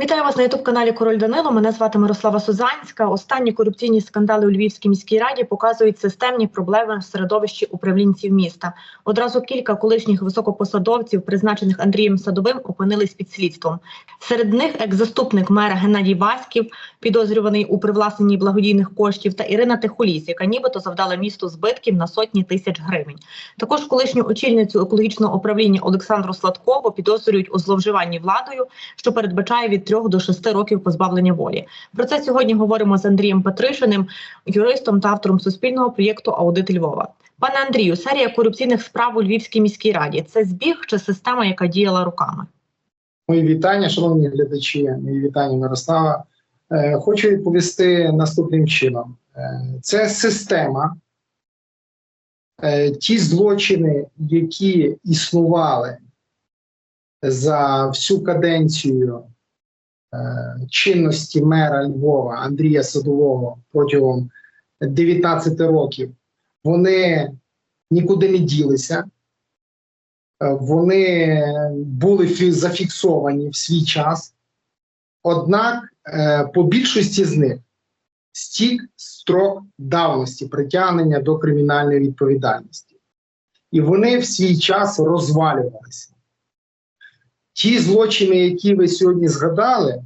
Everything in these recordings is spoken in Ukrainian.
Вітаю вас на ютуб каналі Король Данило. Мене звати Мирослава Сузанська. Останні корупційні скандали у Львівській міській раді показують системні проблеми в середовищі управлінців міста. Одразу кілька колишніх високопосадовців, призначених Андрієм Садовим, опинились під слідством. Серед них екс-заступник мера Геннадій Васьків, підозрюваний у привласненні благодійних коштів, та Ірина Тихуліс, яка нібито завдала місту збитків на сотні тисяч гривень. Також колишню очільницю екологічного управління Олександру Сладкову підозрюють у зловживанні владою, що передбачає від 3 до 6 років позбавлення волі. Про це сьогодні говоримо з Андрієм Патришиним, юристом та автором суспільного проєкту Аудит Львова. Пане Андрію, серія корупційних справ у Львівській міській раді це збіг чи система, яка діяла руками? Мої вітання, шановні глядачі, мої вітання Мирослава. Е, Хочу відповісти наступним чином: Е, це система, Е, ті злочини, які існували за всю каденцію чинності мера Львова Андрія Садового протягом 19 років, вони нікуди не ділися. Е, вони були зафіксовані в свій час. Однак е, по більшості з них стік строк давності притягнення до кримінальної відповідальності. І вони в свій час розвалювалися. Ті злочини, які ви сьогодні згадали,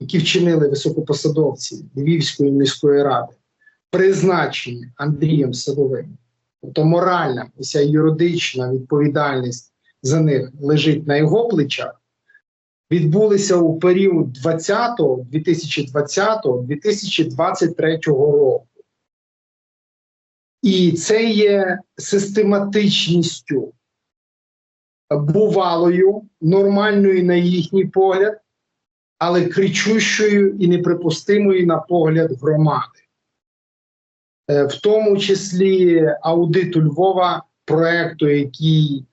які вчинили високопосадовці Львівської міської ради, призначені Андрієм Садовим, тобто моральна, уся юридична відповідальність за них лежить на його плечах, відбулися у період 20 2020 2023 року. І це є систематичністю бувалою, нормальною на їхній погляд, але кричущою і неприпустимою на погляд громади. Е, В тому числі аудиту Львова, проекту, який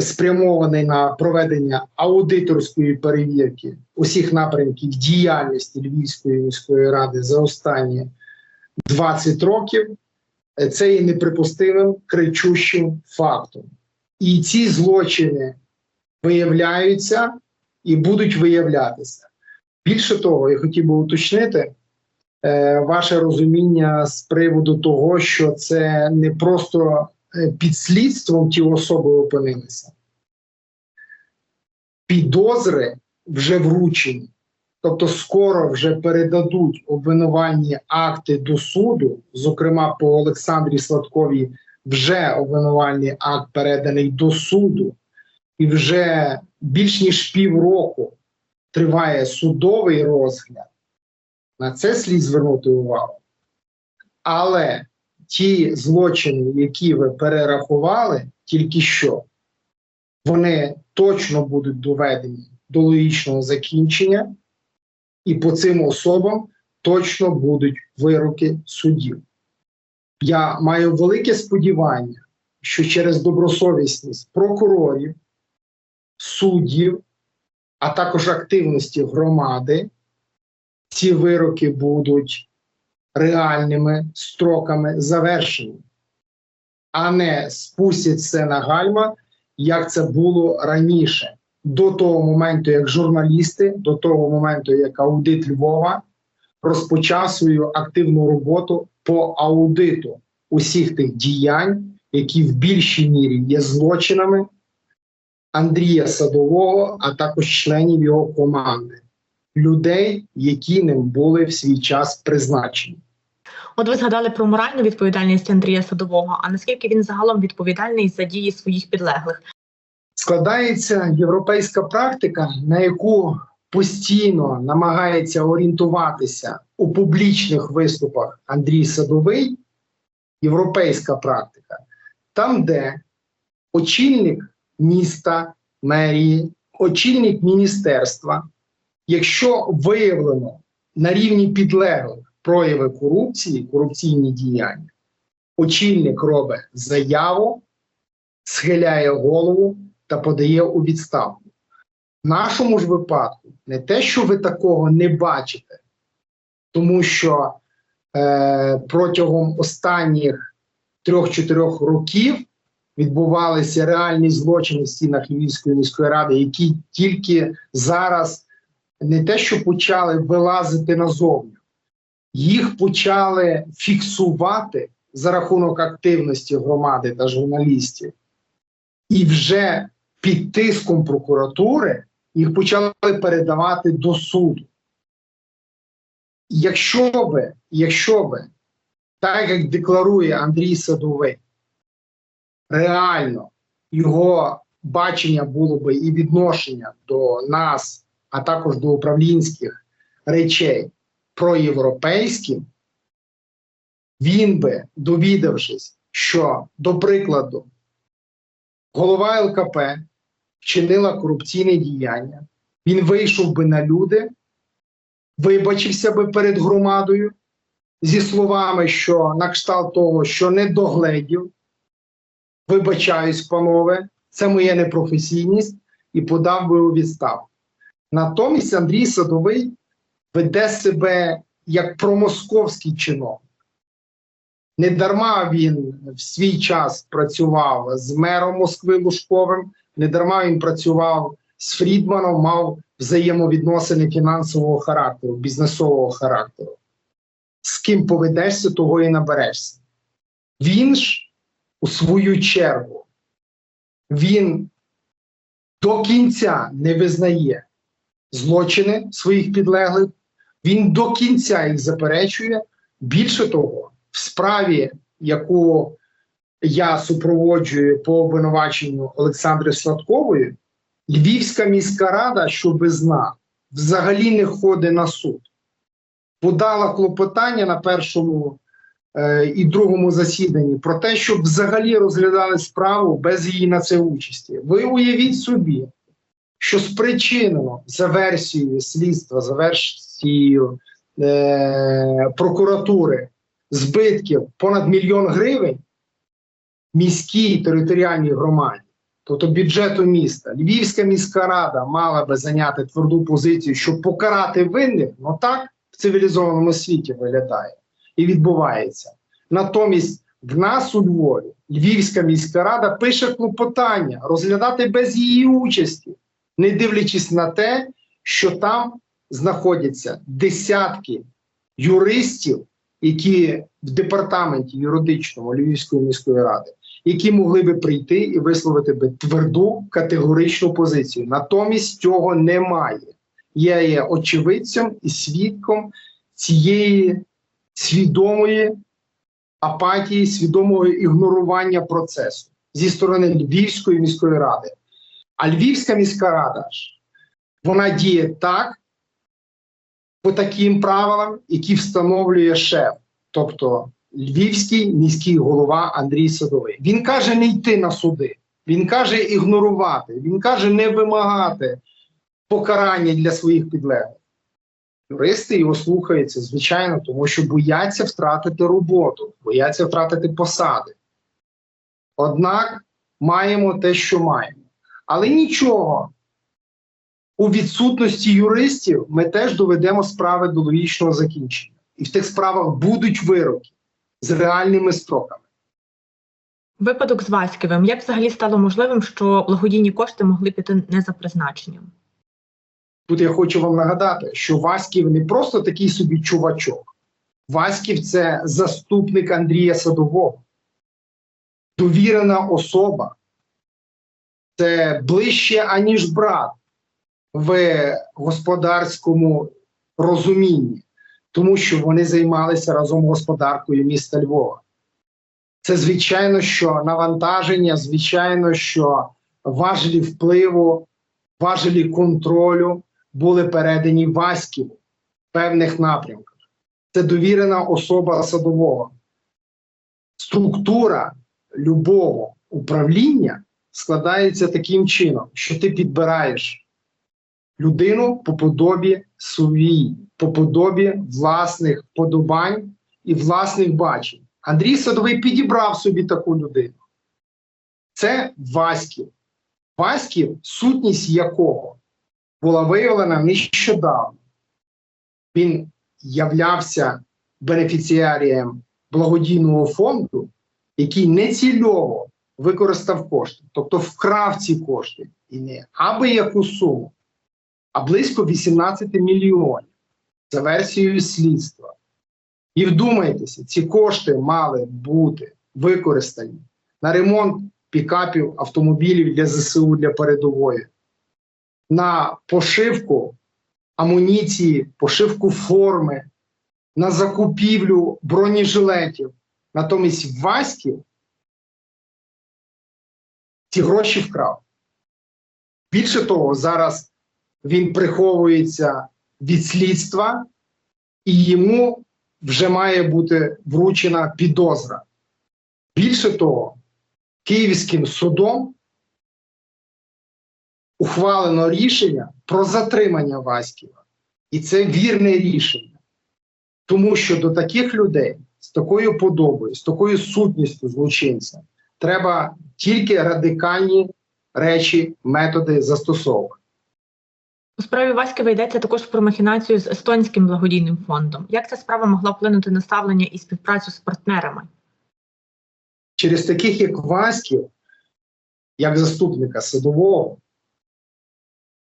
спрямований на проведення аудиторської перевірки усіх напрямків діяльності Львівської міської ради за останні 20 років, е, це є неприпустимим кричущим фактом. І ці злочини виявляються і будуть виявлятися. Більше того, я хотів би уточнити е, ваше розуміння з приводу того, що це не просто е, під слідством ті особи опинилися. Підозри вже вручені, тобто скоро вже передадуть обвинувальні акти до суду, зокрема по Олександрі Сладковій, вже обвинувальний акт переданий до суду, і вже більш ніж півроку триває судовий розгляд. На це слід звернути увагу. Але ті злочини, які ви перерахували тільки що, вони точно будуть доведені до логічного закінчення, і по цим особам точно будуть вироки судів. Я маю велике сподівання, що через добросовісність прокурорів, суддів, а також активності громади, ці вироки будуть реальними строками завершені, а не спустять все на гальма, як це було раніше, до того моменту, як журналісти, до того моменту, як аудит Львова розпочав свою активну роботу по аудиту усіх тих діянь, які в більшій мірі є злочинами Андрія Садового, а також членів його команди, людей, які ним були в свій час призначені. От ви згадали про моральну відповідальність Андрія Садового. А наскільки він загалом відповідальний за дії своїх підлеглих? складається європейська практика, на яку постійно намагається орієнтуватися у публічних виступах Андрій Садовий. Європейська практика, там, де очільник міста, мерії, очільник міністерства, якщо виявлено на рівні підлеглих прояви корупції, корупційні діяння, очільник робить заяву, схиляє голову та подає у відставку. Нашому ж випадку не те, що ви такого не бачите, тому що е, протягом останніх трьох-чотирьох років відбувалися реальні злочини в стінах Львівської міської ради, які тільки зараз не те, що почали вилазити назовні, їх почали фіксувати за рахунок активності громади та журналістів, і вже під тиском прокуратури їх почали передавати до суду. Якщо би, якщо би, так як декларує Андрій Садовий, реально його бачення було би і відношення до нас, а також до управлінських речей проєвропейським, він би, довідавшись, що, до прикладу, голова ЛКП вчинила корупційне діяння, він вийшов би на люди, вибачився би перед громадою зі словами, що на кшталт того, що не догледів, вибачаюсь, панове, це моя непрофесійність, і подав би у відставку. Натомість Андрій Садовий веде себе як промосковський чиновник. Не дарма він в свій час працював з мером Москви Лужковим, не дарма він працював з Фрідманом, мав взаємовідносини фінансового характеру, бізнесового характеру. З ким поведешся, того і наберешся. Він ж, у свою чергу, він до кінця не визнає злочини своїх підлеглих, він до кінця їх заперечує. Більше того, в справі, яку я супроводжую по обвинуваченню Олександри Сладкової, Львівська міська рада, що без знав, взагалі не ходить на суд. Подала клопотання на першому е, і другому засіданні про те, щоб взагалі розглядали справу без її на це участі. Ви уявіть собі, що спричинено за версією слідства, за версією е, прокуратури збитків понад мільйон гривень міській територіальній громаді, тобто бюджету міста, Львівська міська рада мала би зайняти тверду позицію, щоб покарати винних, ну так в цивілізованому світі виглядає і відбувається. Натомість в нас у Львові Львівська міська рада пише клопотання розглядати без її участі, не дивлячись на те, що там знаходяться десятки юристів, які в департаменті юридичному Львівської міської ради, які могли би прийти і висловити би тверду категоричну позицію. Натомість цього немає. Я є очевидцем і свідком цієї свідомої апатії, свідомого ігнорування процесу зі сторони Львівської міської ради. А Львівська міська рада ж вона діє так, по таким правилам, які встановлює шеф, тобто львівський міський голова Андрій Садовий. Він каже не йти на суди, він каже ігнорувати, він каже не вимагати покарання для своїх підлеглих. Юристи його слухаються, звичайно, тому що бояться втратити роботу, бояться втратити посади. Однак маємо те, що маємо. Але нічого. У відсутності юристів ми теж доведемо справи до логічного закінчення. І в тих справах будуть вироки з реальними строками. Випадок з Васьківим. Як взагалі стало можливим, що благодійні кошти могли піти не за призначенням? Тут я хочу вам нагадати, що Васьків не просто такий собі чувачок. Васьків це заступник Андрія Садового, довірена особа. Це ближче, аніж брат в господарському розумінні, тому що вони займалися разом господаркою міста Львова. Це звичайно, що навантаження, звичайно, що важелі впливу, важелі контролю були передані Васьківу в певних напрямках. Це довірена особа садового. Структура любого управління складається таким чином, що ти підбираєш людину по подобі своїй, по подобі власних подобань і власних бачень. Андрій Садовий підібрав собі таку людину. Це Васьків. Васьків, сутність якого була виявлена нещодавно. Він являвся бенефіціарієм благодійного фонду, який нецільово використав кошти, тобто вкрав ці кошти і не аби яку суму, а близько 18 мільйонів за версією слідства. І вдумайтеся, ці кошти мали бути використані на ремонт пікапів автомобілів для ЗСУ для передової, на пошивку амуніції, пошивку форми, на закупівлю бронежилетів. Натомість Васьків ці гроші вкрав. Більше того, зараз він приховується від слідства, і йому вже має бути вручена підозра. Більше того, Київським судом ухвалено рішення про затримання Васьківа. І це вірне рішення. Тому що до таких людей з такою подобою, з такою сутністю злочинця треба тільки радикальні речі, методи застосовувати. У справі Васькова йдеться також про махінацію з естонським благодійним фондом. Як ця справа могла вплинути на ставлення і співпрацю з партнерами? Через таких, як Васьків, як заступника садового,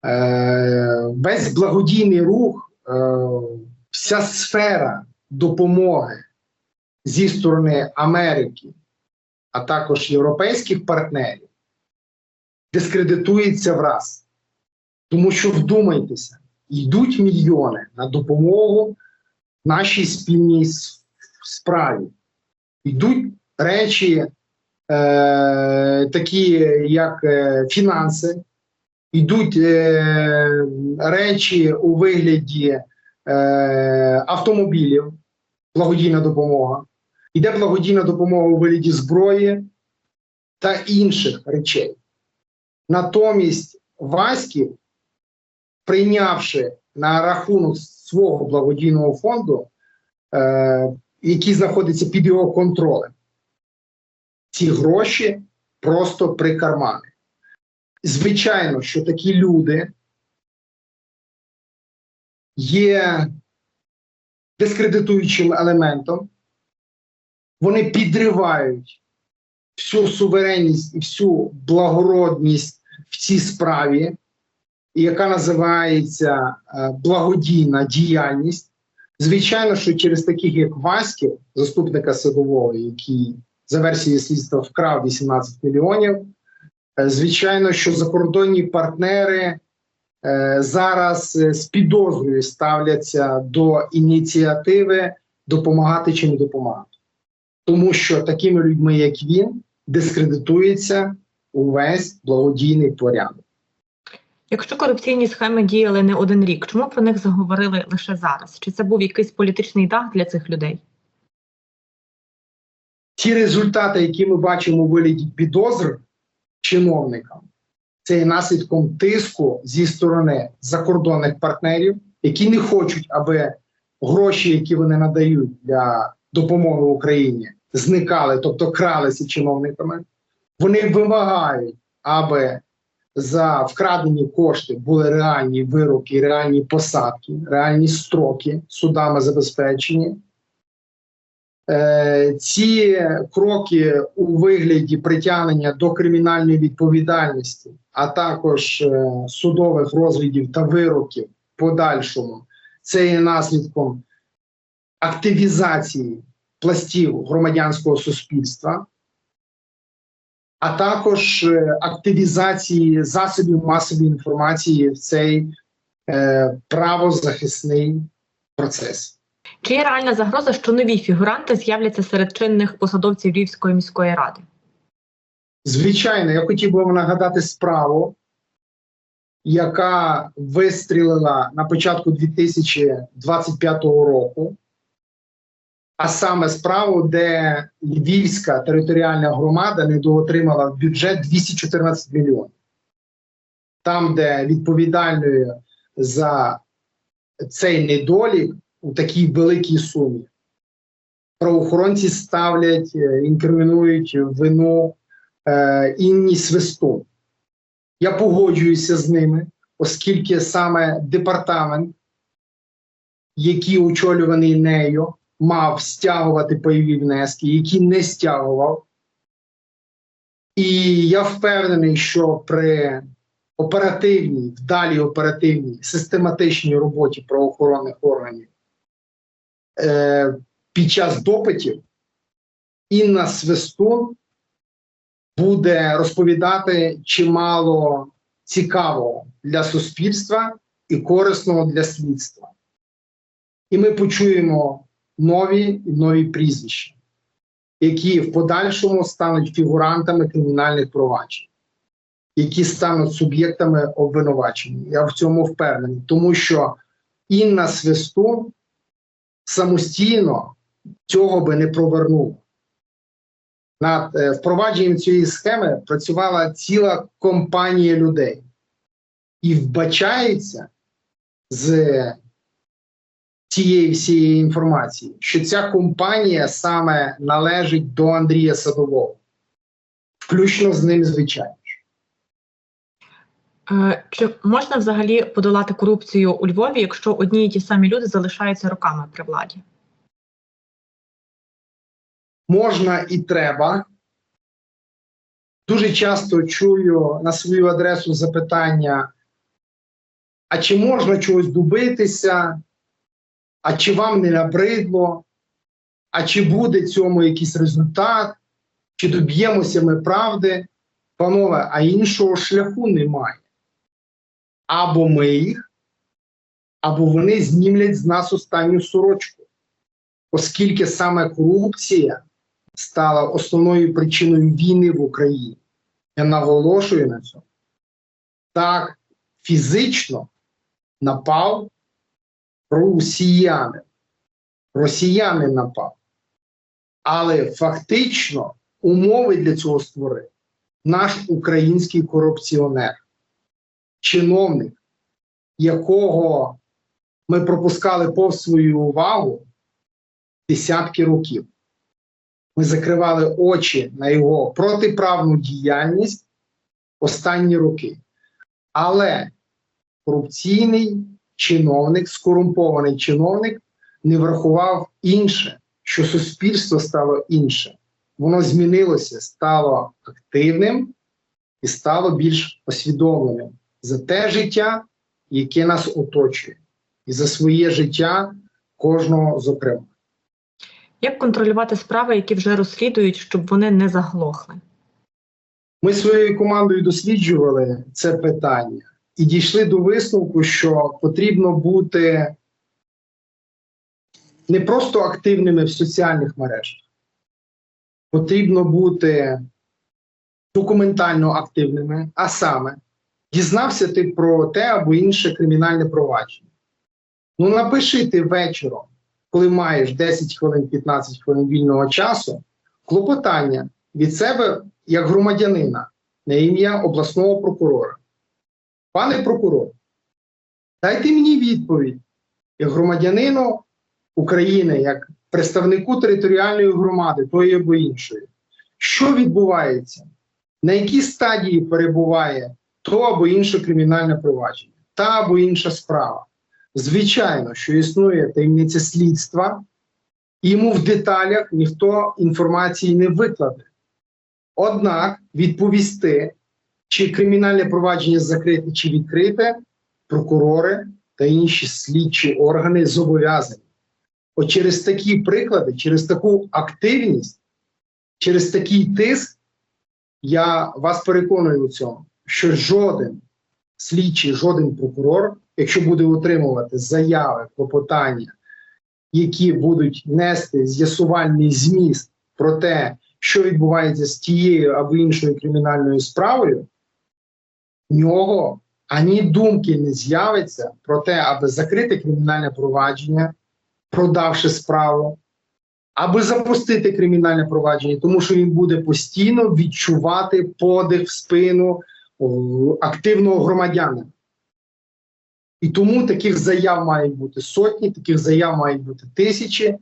е, весь благодійний рух, е, вся сфера допомоги зі сторони Америки, а також європейських партнерів, дискредитується враз. Тому що вдумайтеся, йдуть мільйони на допомогу нашій спільній справі. Йдуть речі, е, такі як е, фінанси, йдуть е, речі у вигляді е, автомобілів, благодійна допомога, йде благодійна допомога у вигляді зброї та інших речей. Натомість Васьків, прийнявши на рахунок свого благодійного фонду, е, який знаходиться під його контролем, ці гроші просто прикармани. Звичайно, що такі люди є дискредитуючим елементом, вони підривають всю суверенність і всю благородність в цій справі, яка називається е, благодійна діяльність. Звичайно, що через таких, як Васьків, заступника садового, який за версією слідства вкрав 18 мільйонів. Е, Звичайно, що закордонні партнери е, зараз з підозрою ставляться до ініціативи допомагати чи не допомагати, тому що такими людьми, як він, дискредитується увесь благодійний порядок. Якщо корупційні схеми діяли не один рік, чому про них заговорили лише зараз? Чи це був якийсь політичний дах для цих людей? Ті результати, які ми бачимо у вигляді підозр чиновникам, це є наслідком тиску зі сторони закордонних партнерів, які не хочуть, аби гроші, які вони надають для допомоги Україні, зникали, тобто кралися чиновниками. Вони вимагають, аби за вкрадені кошти були реальні вироки, реальні посадки, реальні строки судами забезпечені. Е, ці кроки у вигляді притягнення до кримінальної відповідальності, а також е, судових розглядів та вироків подальшому, це є наслідком активізації пластів громадянського суспільства, а також е, активізації засобів масової інформації в цей е, правозахисний процес. Чи є реальна загроза, що нові фігуранти з'являться серед чинних посадовців Львівської міської ради? Звичайно, я хотів би вам нагадати справу, яка вистрілила на початку 2025 року, а саме справу, де Львівська територіальна громада недоотримала в бюджет 214 мільйонів. Там, де відповідальною за цей недолік у такій великій сумі правоохоронці ставлять, е, інкримінують вину е, Інні Свистун. Я погоджуюся з ними, оскільки саме департамент, який очолюваний нею, мав стягувати пайові внески, які не стягував. І я впевнений, що при оперативній, вдалій оперативній, систематичній роботі правоохоронних органів е, під час допитів Інна Свистун буде розповідати чимало цікавого для суспільства і корисного для слідства. І ми почуємо нові нові прізвища, які в подальшому стануть фігурантами кримінальних проваджень, які стануть суб'єктами обвинувачення. Я в цьому впевнений, тому що Інна Свистун самостійно цього би не провернула. Над е, впровадженням цієї схеми працювала ціла компанія людей і вбачається з цієї всієї інформації, що ця компанія саме належить до Андрія Садового, включно з ним, звичайно. Е, Чи можна взагалі подолати корупцію у Львові, якщо одні і ті самі люди залишаються роками при владі? можна і треба. Дуже часто чую на свою адресу запитання: а чи можна чогось добитися, а чи вам не набридло, а чи буде цьому якийсь результат, чи доб'ємося ми правди? Панове, а іншого шляху немає. Або ми їх, або вони знімлять з нас останню сорочку, оскільки саме корупція стала основною причиною війни в Україні. Я наголошую на цьому. Так, фізично напав росіянин. Росіянин напав. Але фактично умови для цього створив наш український корупціонер, чиновник, якого ми пропускали повз свою увагу десятки років. Ми закривали очі на його протиправну діяльність останні роки. Але корупційний чиновник, скорумпований чиновник не врахував інше, що суспільство стало інше. Воно змінилося, стало активним і стало більш освідомленим за те життя, яке нас оточує, і за своє життя кожного зокрема. Як контролювати справи, які вже розслідують, щоб вони не заглохли? Ми своєю командою досліджували це питання і дійшли до висновку, що потрібно бути не просто активними в соціальних мережах, потрібно бути документально активними, а саме дізнався ти про те або інше кримінальне провадження. Ну, напиши ти вечором, коли маєш 10 хвилин, 15 хвилин вільного часу, клопотання від себе як громадянина на ім'я обласного прокурора. Пане прокурор, дайте мені відповідь як громадянину України, як представнику територіальної громади, тої або іншої, що відбувається, на якій стадії перебуває то або інше кримінальне провадження, та або інша справа. Звичайно, що існує таємниця слідства, йому в деталях ніхто інформації не викладе. Однак відповісти, чи кримінальне провадження закрите чи відкрите, прокурори та інші слідчі органи зобов'язані. От через такі приклади, через таку активність, через такий тиск, я вас переконую у цьому, що жоден слідчий, жоден прокурор, якщо буде отримувати заяви, клопотання, які будуть нести з'ясувальний зміст про те, що відбувається з тією або іншою кримінальною справою, нього ані думки не з'явиться про те, аби закрити кримінальне провадження, продавши справу, аби запустити кримінальне провадження, тому що він буде постійно відчувати подих в спину активного громадянина. І тому таких заяв мають бути сотні, таких заяв мають бути тисячі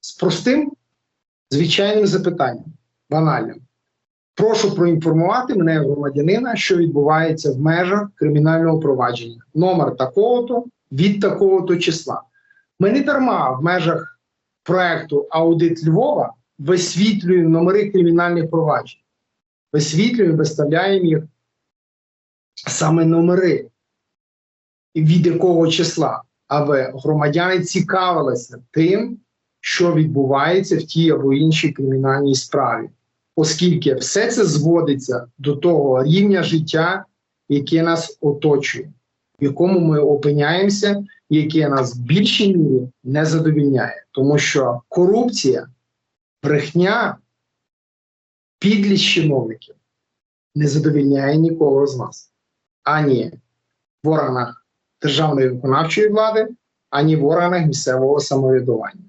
з простим звичайним запитанням, банальним. Прошу проінформувати мене, громадянина, що відбувається в межах кримінального провадження. Номер такого-то від такого-то числа. Ми не дарма в межах проекту Аудит Львова висвітлюємо номери кримінальних проваджень. Висвітлюємо, виставляємо їх саме номери, від якого числа, але громадяни цікавилися тим, що відбувається в тій або іншій кримінальній справі, оскільки все це зводиться до того рівня життя, яке нас оточує, в якому ми опиняємося, яке нас в більшій мірі не задовільняє, тому що корупція, брехня, підлість чиновників не задовільняє нікого з нас, ані в органах державної виконавчої влади, ані в органах місцевого самоврядування.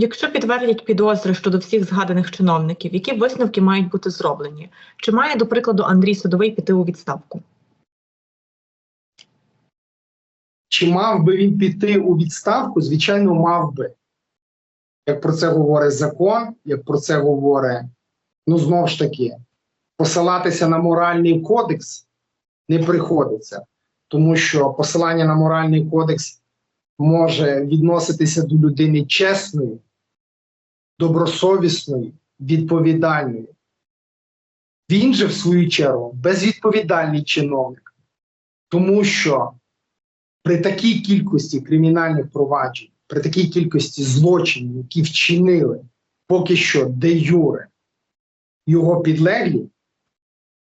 Якщо підтвердять підозри щодо всіх згаданих чиновників, які висновки мають бути зроблені? Чи має, до прикладу, Андрій Садовий піти у відставку? Чи мав би він піти у відставку? Звичайно, мав би. Як про це говорить закон, як про це говорить, ну знову ж таки, посилатися на моральний кодекс не приходиться, тому що посилання на моральний кодекс може відноситися до людини чесної, добросовісної, відповідальної. Він же, в свою чергу, безвідповідальний чиновник, тому що при такій кількості кримінальних проваджень, при такій кількості злочинів, які вчинили поки що де юре його підлеглі,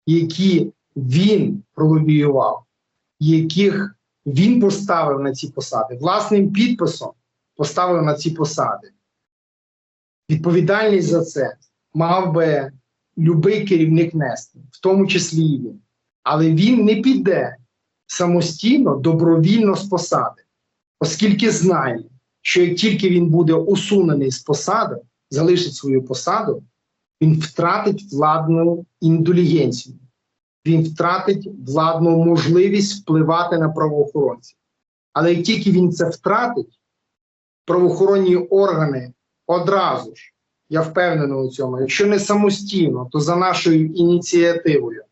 які він пролобіював, яких він поставив на ці посади, власним підписом поставив на ці посади. Відповідальність за це мав би будь-який керівник нести, в тому числі і він. Але він не піде самостійно, добровільно з посади, оскільки знає, що як тільки він буде усунений з посади, залишить свою посаду, він втратить владну індулігенцію, він втратить владну можливість впливати на правоохоронців. Але як тільки він це втратить, правоохоронні органи одразу ж, я впевнений у цьому, якщо не самостійно, то за нашою ініціативою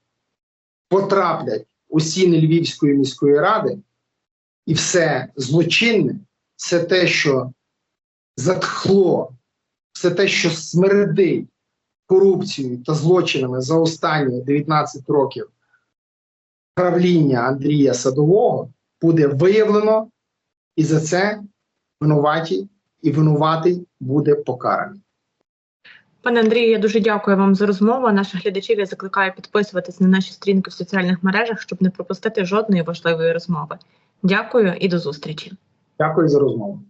потраплять у стіни Львівської міської ради, і все злочинне, все те, що затхло, все те, що смердить корупцією та злочинами за останні 19 років правління Андрія Садового, буде виявлено, і за це винуваті і винуватий буде покараний. Пане Андрію, я дуже дякую вам за розмову. Наших глядачів я закликаю підписуватись на наші сторінки в соціальних мережах, щоб не пропустити жодної важливої розмови. Дякую і до зустрічі. Дякую за розмову.